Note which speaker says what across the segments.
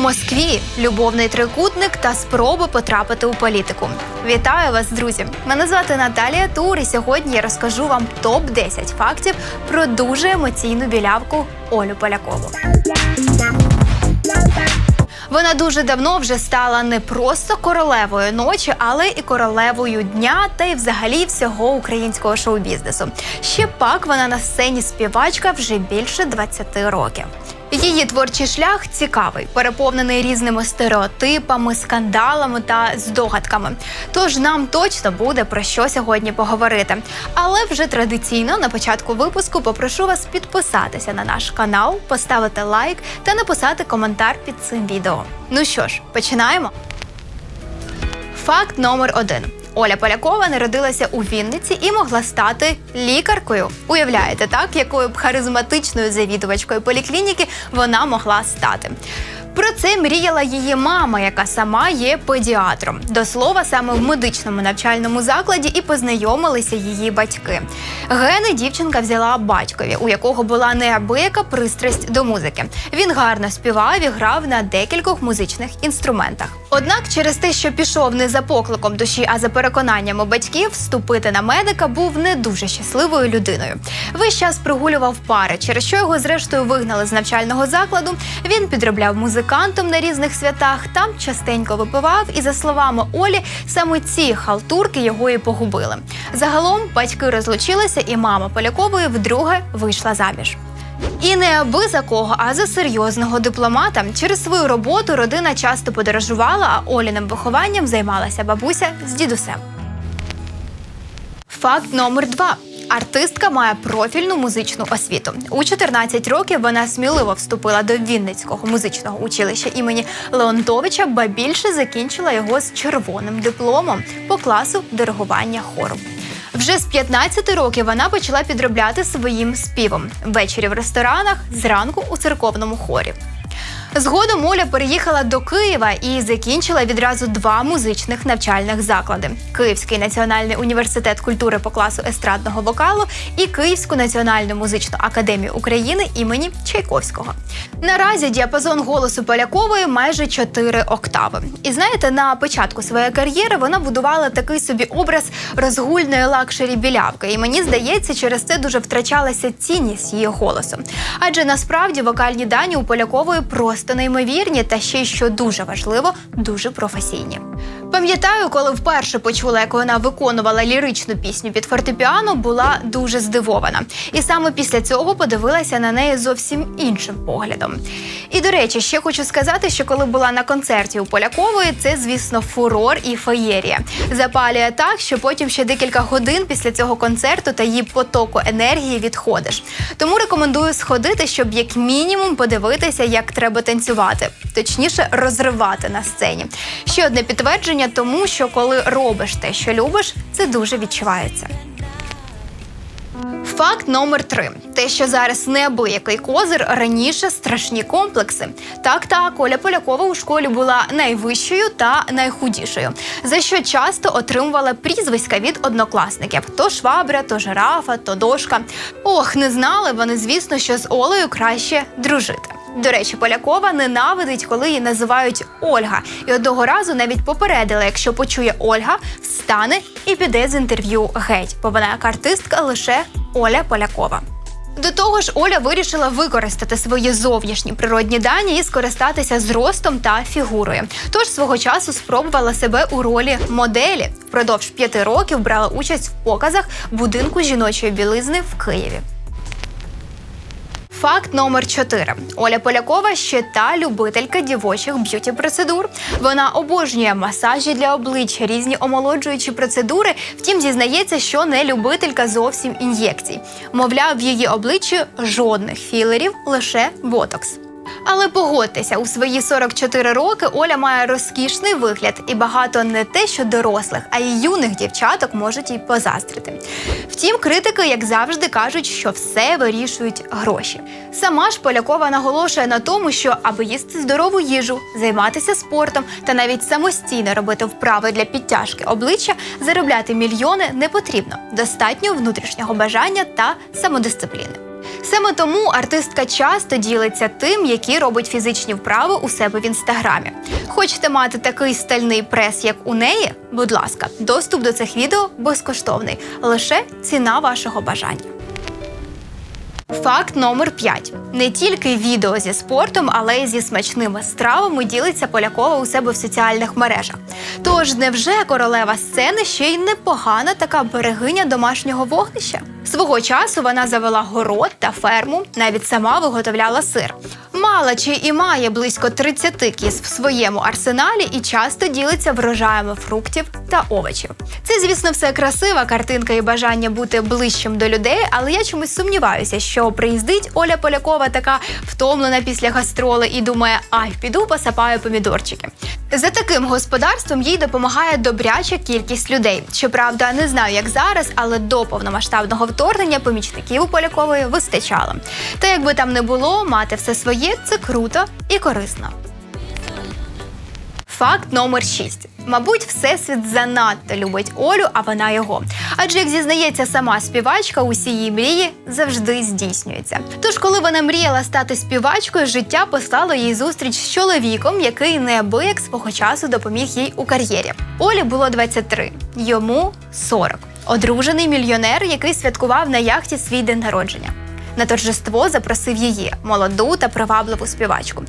Speaker 1: Москві любовний трикутник та спроби потрапити у політику. Вітаю вас, друзі! Мене звати Наталія Тур, і сьогодні я розкажу вам топ 10 фактів про дуже емоційну білявку Олю Полякову. Вона дуже давно вже стала не просто королевою ночі, але і королевою дня та й взагалі всього українського шоу-бізнесу. Ще пак вона на сцені співачка вже більше 20 років. Її творчий шлях цікавий, переповнений різними стереотипами, скандалами та здогадками. Тож нам точно буде про що сьогодні поговорити. Але вже традиційно на початку випуску попрошу вас підписатися на наш канал, поставити лайк та написати коментар під цим відео. Ну що ж, починаємо. Факт номер один. Оля Полякова народилася у Вінниці і могла стати лікаркою. Уявляєте, так якою б харизматичною завідувачкою поліклініки вона могла стати. Про це мріяла її мама, яка сама є педіатром. До слова, саме в медичному навчальному закладі і познайомилися її батьки. Гени дівчинка взяла батькові, у якого була неабияка пристрасть до музики. Він гарно співав і грав на декількох музичних інструментах. Однак, через те, що пішов не за покликом душі, а за переконаннями батьків, вступити на медика був не дуже щасливою людиною. Весь час прогулював пари, через що його зрештою вигнали з навчального закладу. Він підробляв музикантом на різних святах, там частенько випивав, і за словами Олі, саме ці халтурки його і погубили. Загалом батьки розлучилися, і мама Полякової вдруге вийшла заміж. І не аби за кого, а за серйозного дипломата. Через свою роботу родина часто подорожувала, а Оліним вихованням займалася бабуся з дідусем. Факт номер два. Артистка має профільну музичну освіту. У 14 років вона сміливо вступила до Вінницького музичного училища імені Леонтовича, ба більше закінчила його з червоним дипломом по класу диригування хору. Вже з 15 років вона почала підробляти своїм співом ввечері в ресторанах, зранку у церковному хорі. Згодом Оля переїхала до Києва і закінчила відразу два музичних навчальних заклади: Київський національний університет культури по класу естрадного вокалу і Київську національну музичну академію України імені Чайковського. Наразі діапазон голосу Полякової майже 4 октави. І знаєте, на початку своєї кар'єри вона будувала такий собі образ розгульної лакшері білявки. І мені здається, через це дуже втрачалася цінність її голосу. Адже насправді вокальні дані у Полякової просто неймовірні та ще й, що дуже важливо, дуже професійні. Пам'ятаю, коли вперше почула, як вона виконувала ліричну пісню під фортепіано, була дуже здивована. І саме після цього подивилася на неї зовсім іншим поглядом. І до речі, ще хочу сказати, що коли була на концерті у Полякової, це, звісно, фурор і феєрія. Запалює так, що потім ще декілька годин після цього концерту та її потоку енергії відходиш. Тому рекомендую сходити, щоб як мінімум подивитися, як треба танцювати, точніше розривати на сцені. Ще одне підтвердження тому, що коли робиш те, що любиш, це дуже відчувається. Факт номер три: те, що зараз неабиякий козир, раніше страшні комплекси. Так, так, Оля Полякова у школі була найвищою та найхудішою, за що часто отримувала прізвиська від однокласників: то швабра, то жирафа, то дошка. Ох, не знали вони, звісно, що з Олею краще дружити. До речі, Полякова ненавидить, коли її називають Ольга. І одного разу навіть попередила, якщо почує Ольга, встане і піде з інтерв'ю геть, бо вона як артистка лише Оля Полякова. До того ж, Оля вирішила використати свої зовнішні природні дані і скористатися зростом та фігурою. Тож свого часу спробувала себе у ролі моделі. Впродовж п'яти років брала участь в показах будинку жіночої білизни в Києві. Факт номер 4. Оля Полякова ще та любителька дівочих б'юті процедур. Вона обожнює масажі для обличчя, різні омолоджуючі процедури. Втім, зізнається, що не любителька зовсім ін'єкцій. Мовляв, в її обличчі жодних філерів, лише ботокс. Але погодьтеся, у свої 44 роки Оля має розкішний вигляд, і багато не те, що дорослих, а й юних дівчаток можуть їй позаздрити. Втім, критики, як завжди, кажуть, що все вирішують гроші. Сама ж Полякова наголошує на тому, що аби їсти здорову їжу, займатися спортом та навіть самостійно робити вправи для підтяжки обличчя, заробляти мільйони не потрібно. Достатньо внутрішнього бажання та самодисципліни. Саме тому артистка часто ділиться тим, які робить фізичні вправи у себе в інстаграмі. Хочете мати такий стальний прес, як у неї? Будь ласка, доступ до цих відео безкоштовний. Лише ціна вашого бажання. Факт номер 5. Не тільки відео зі спортом, але й зі смачними стравами ділиться Полякова у себе в соціальних мережах. Тож невже королева сцени ще й непогана така берегиня домашнього вогнища? Свого часу вона завела город та ферму, навіть сама виготовляла сир. Мала чи і має близько 30 кіз в своєму арсеналі і часто ділиться врожаями фруктів та овочів. Це, звісно, все красива картинка і бажання бути ближчим до людей, але я чомусь сумніваюся, що приїздить Оля Полякова така втомлена після гастроли і думає, ай, піду посапаю помідорчики. За таким господарством їй допомагає добряча кількість людей. Щоправда, не знаю, як зараз, але до повномасштабного вторгнення помічників у Полякової вистачало. Та якби там не було, мати все своє це круто і корисно. Факт номер 6. Мабуть, всесвіт занадто любить Олю, а вона його. Адже як зізнається сама співачка, усі її мрії завжди здійснюються. Тож, коли вона мріяла стати співачкою, життя послало їй зустріч з чоловіком, який неабияк свого часу допоміг їй у кар'єрі. Олі було 23, йому 40. Одружений мільйонер, який святкував на яхті свій день народження. На торжество запросив її, молоду та привабливу співачку,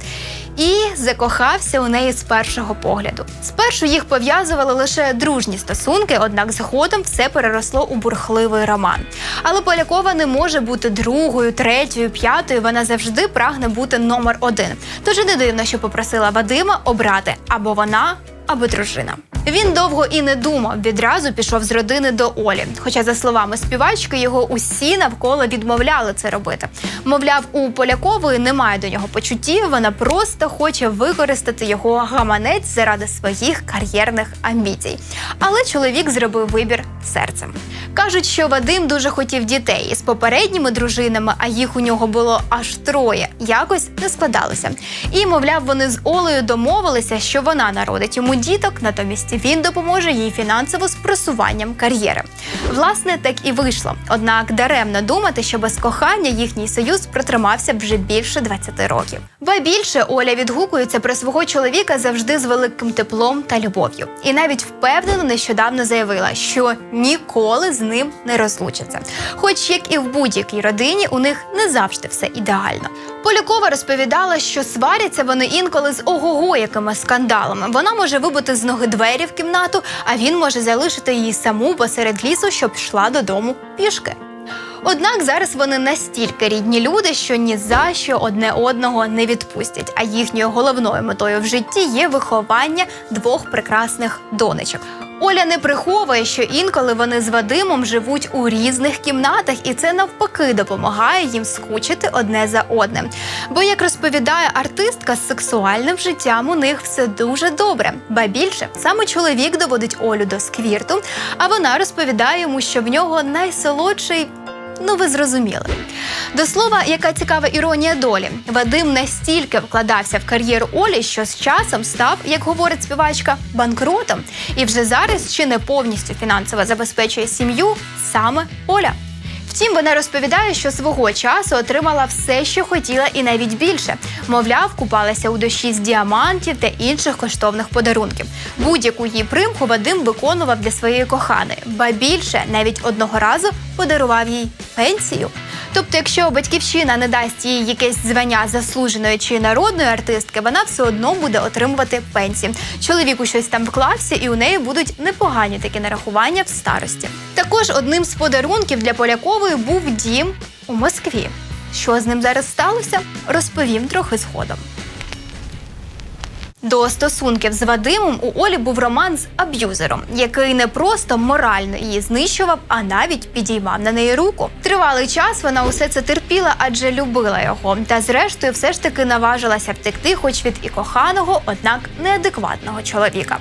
Speaker 1: і закохався у неї з першого погляду. Спершу їх пов'язували лише дружні стосунки, однак згодом все переросло у бурхливий роман. Але Полякова не може бути другою, третьою, п'ятою. Вона завжди прагне бути номер один. Тож не дивно, що попросила Вадима обрати або вона, або дружина. Він довго і не думав, відразу пішов з родини до Олі. Хоча, за словами співачки, його усі навколо відмовляли це робити. Мовляв, у Полякової немає до нього почуттів, вона просто хоче використати його гаманець заради своїх кар'єрних амбіцій. Але чоловік зробив вибір серцем. Кажуть, що Вадим дуже хотів дітей із попередніми дружинами, а їх у нього було аж троє. Якось не складалося. І, мовляв, вони з Олею домовилися, що вона народить йому діток, натомість він допоможе їй фінансово з просуванням кар'єри. Власне, так і вийшло. Однак даремно думати, що без кохання їхній союз протримався вже більше 20 років. Ба більше Оля відгукується про свого чоловіка завжди з великим теплом та любов'ю. І навіть впевнено нещодавно заявила, що ніколи з ним не розлучиться. Хоч як і в будь-якій родині, у них не завжди все ідеально. Полякова розповідала, що сваряться вони інколи з ого-го якими скандалами. Вона може вибити з ноги двері в кімнату, а він може залишити її саму посеред лісу, щоб йшла додому пішки. Однак зараз вони настільки рідні люди, що ні за що одне одного не відпустять. А їхньою головною метою в житті є виховання двох прекрасних донечок. Оля не приховує, що інколи вони з Вадимом живуть у різних кімнатах, і це навпаки допомагає їм скучити одне за одним. Бо, як розповідає артистка, з сексуальним життям у них все дуже добре. Ба більше саме чоловік доводить Олю до сквірту, а вона розповідає йому, що в нього найсолодший. Ну, ви зрозуміли. До слова, яка цікава іронія долі. Вадим настільки вкладався в кар'єру Олі, що з часом став, як говорить співачка, банкротом. І вже зараз чи не повністю фінансово забезпечує сім'ю саме Оля. Втім, вона розповідає, що свого часу отримала все, що хотіла, і навіть більше. Мовляв, купалася у дощі з діамантів та інших коштовних подарунків. Будь-яку її примху Вадим виконував для своєї коханої, ба більше навіть одного разу подарував їй пенсію. Тобто, якщо батьківщина не дасть їй якесь звання заслуженої чи народної артистки, вона все одно буде отримувати пенсію. Чоловіку щось там вклався, і у неї будуть непогані такі нарахування в старості. Також одним з подарунків для Полякової був дім у Москві. Що з ним зараз сталося, розповім трохи згодом. До стосунків з Вадимом у Олі був роман з аб'юзером, який не просто морально її знищував, а навіть підіймав на неї руку. Тривалий час вона усе це терпіла, адже любила його. Та зрештою, все ж таки наважилася втекти, хоч від і коханого, однак неадекватного чоловіка.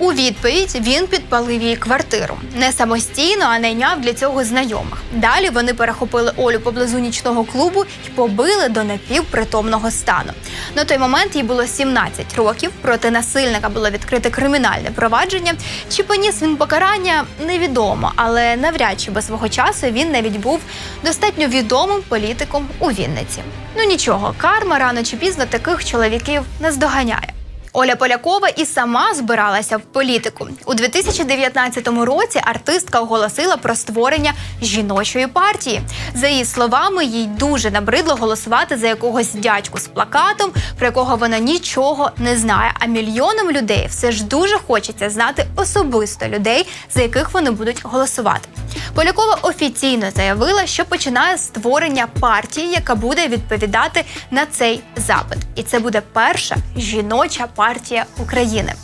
Speaker 1: У відповідь він підпалив її квартиру не самостійно, а найняв для цього знайомих. Далі вони перехопили Олю поблизу нічного клубу і побили до напівпритомного стану. На той момент їй було 17 років. Проти насильника було відкрите кримінальне провадження. Чи поніс він покарання, невідомо, але навряд чи без свого часу він навіть був достатньо відомим політиком у Вінниці. Ну нічого, карма рано чи пізно таких чоловіків наздоганяє. Оля Полякова і сама збиралася в політику у 2019 році. Артистка оголосила про створення жіночої партії. За її словами, їй дуже набридло голосувати за якогось дядьку з плакатом, про якого вона нічого не знає. А мільйонам людей все ж дуже хочеться знати особисто людей, за яких вони будуть голосувати. Полякова офіційно заявила, що починає створення партії, яка буде відповідати на цей запит, і це буде перша жіноча партія України.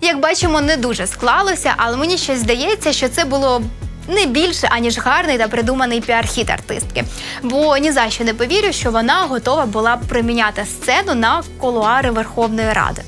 Speaker 1: Як бачимо, не дуже склалося, але мені щось здається, що це було. Не більше аніж гарний та придуманий піар-хіт артистки, бо ні за що не повірю, що вона готова була б приміняти сцену на колуари Верховної Ради.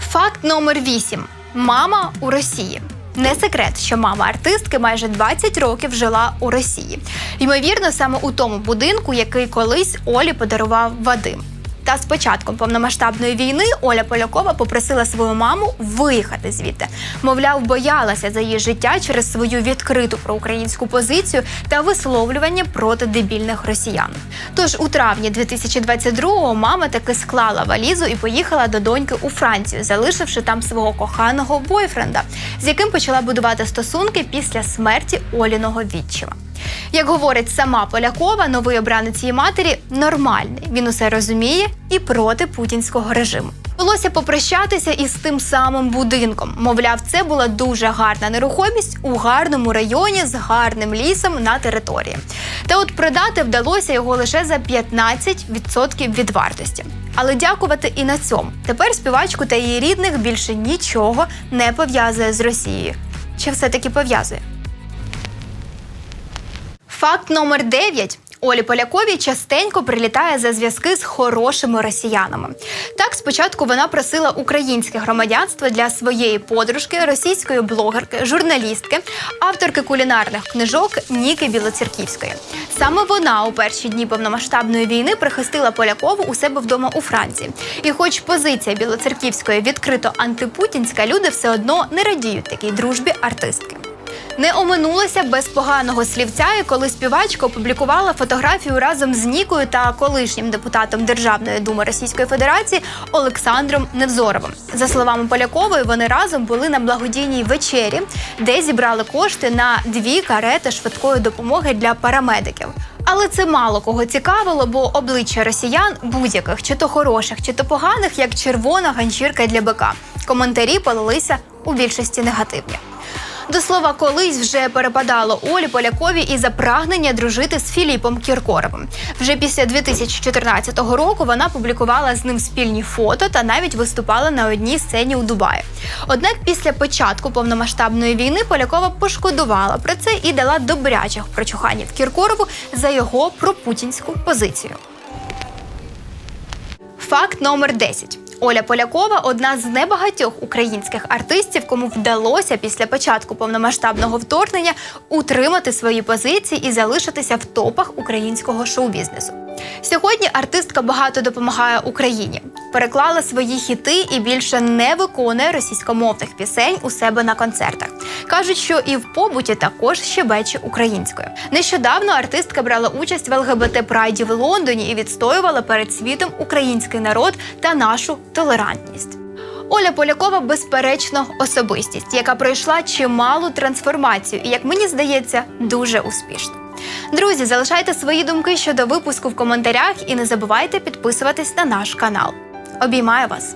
Speaker 1: Факт номер 8. Мама у Росії. Не секрет, що мама артистки майже 20 років жила у Росії. Ймовірно, саме у тому будинку, який колись Олі подарував Вадим. Та з початком повномасштабної війни Оля Полякова попросила свою маму виїхати звідти. Мовляв, боялася за її життя через свою відкриту проукраїнську позицію та висловлювання проти дебільних росіян. Тож у травні 2022-го мама таки склала валізу і поїхала до доньки у Францію, залишивши там свого коханого бойфренда, з яким почала будувати стосунки після смерті Оліного відчима. Як говорить сама Полякова, новий обранець її матері нормальний. Він усе розуміє і проти путінського режиму. Довелося попрощатися із тим самим будинком. Мовляв, це була дуже гарна нерухомість у гарному районі з гарним лісом на території. Та от продати вдалося його лише за 15% від вартості. Але дякувати і на цьому. Тепер співачку та її рідних більше нічого не пов'язує з Росією. Чи все-таки пов'язує? Факт номер 9. Олі Поляковій частенько прилітає за зв'язки з хорошими росіянами. Так, спочатку вона просила українське громадянство для своєї подружки, російської блогерки, журналістки, авторки кулінарних книжок Ніки Білоцерківської. Саме вона у перші дні повномасштабної війни прихистила Полякову у себе вдома у Франції. І, хоч позиція Білоцерківської відкрито антипутінська, люди все одно не радіють такій дружбі артистки. Не оминулося без поганого слівця, і коли співачка опублікувала фотографію разом з Нікою та колишнім депутатом Державної думи Російської Федерації Олександром Невзоровим. За словами Полякової, вони разом були на благодійній вечері, де зібрали кошти на дві карети швидкої допомоги для парамедиків. Але це мало кого цікавило, бо обличчя росіян будь-яких, чи то хороших, чи то поганих, як червона ганчірка для бика. Коментарі полилися у більшості негативні. До слова, колись вже перепадало Олі Полякові і за прагнення дружити з Філіпом Кіркоровим. Вже після 2014 року вона публікувала з ним спільні фото та навіть виступала на одній сцені у Дубаї. Однак після початку повномасштабної війни Полякова пошкодувала про це і дала добрячих прочуханів Кіркорову за його пропутінську позицію. Факт номер 10. Оля Полякова одна з небагатьох українських артистів, кому вдалося після початку повномасштабного вторгнення утримати свої позиції і залишитися в топах українського шоу-бізнесу. Сьогодні артистка багато допомагає Україні, переклала свої хіти і більше не виконує російськомовних пісень у себе на концертах. кажуть, що і в побуті також щебече українською. Нещодавно артистка брала участь в ЛГБТ Прайді в Лондоні і відстоювала перед світом український народ та нашу толерантність. Оля Полякова безперечно особистість, яка пройшла чималу трансформацію, і як мені здається, дуже успішно. Друзі, залишайте свої думки щодо випуску в коментарях і не забувайте підписуватись на наш канал. Обіймаю вас!